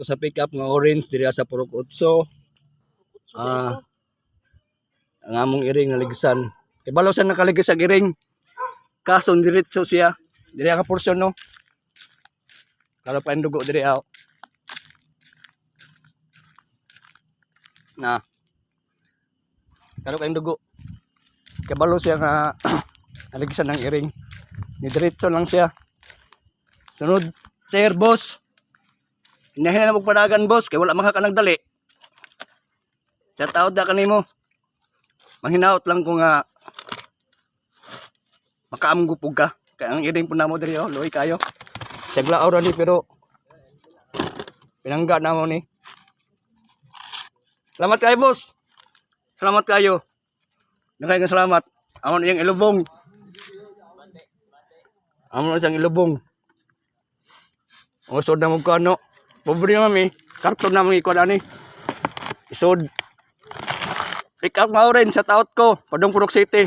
ko sa pickup nga orange diri sa Purok Utso. Ah, ang among iring naligsan. Kay balaw sa nakaligis sa iring. Kaso diretso siya. Diri ka portion no. Kala pa dugo diri aw. Na. Kala pa dugo. Kay balaw siya nga naligsan ng iring. Ni diretso lang siya. Sunod, sir, boss. Hinahin na magpadagan, boss, kay wala maka ka nagdali. Shout out na kanimo. Manghinaot lang ko nga makaamgupog ka. Kaya ang iring po na mo diri, oh, luoy kayo. Sagla aura ni pero pinangga na mo ni. Salamat kayo, boss. Salamat kayo. Nakay nga salamat. Amon yung ilubong. Amon isang ilubong. Usod na mo ko ano. Pobre mi. Karton na mga ikaw ani. Isod. Pick up nga rin sa taot ko. Padong Purok City.